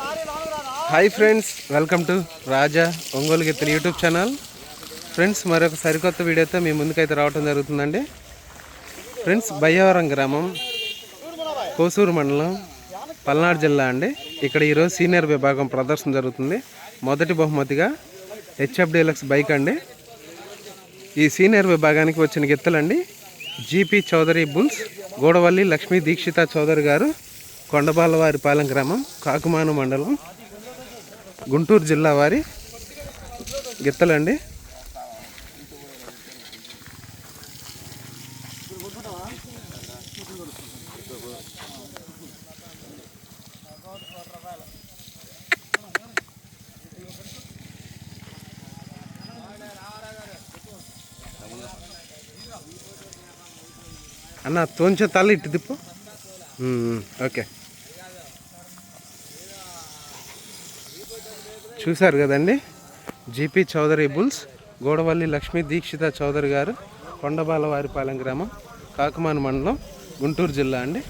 Hi friends welcome to Raja Ongole గెత్తుల YouTube channel friends మరొక సరికొత్త వీడియోతో మీ ముందుకైతే రావడం జరుగుతుందండి. ఫ్రెండ్స్ బయ్యవరం గ్రామం కోసూరు మండలం పల్నాడు జిల్లా అండి. ఇక్కడ ఈరోజు సీనియర్ విభాగం ప్రదర్శన జరుగుతుంది. మొదటి బహుమతిగా హెచ్ఎఫ్ డీలక్స్ బైక్ అండి. ఈ సీనియర్ విభాగానికి వచ్చిన గిత్తలండి. GP Chowdary bulls Godavalli Lakshmi Deekshitha Chowdary garu. Kondabalavaripalem గ్రామం కాకుమాను మండలం గుంటూరు జిల్లా వారి గిత్తలండి. అన్న తోంచే తల ఇటు తిప్పు. ఓకే. చూశారు కదండి? జీపీ చౌదరి బుల్స్ గోడవల్లి లక్ష్మీ దీక్షిత చౌదరి గారు కొండబాలవారిపాలెం గ్రామం కాకుమాన మండలం గుంటూరు జిల్లా అండి.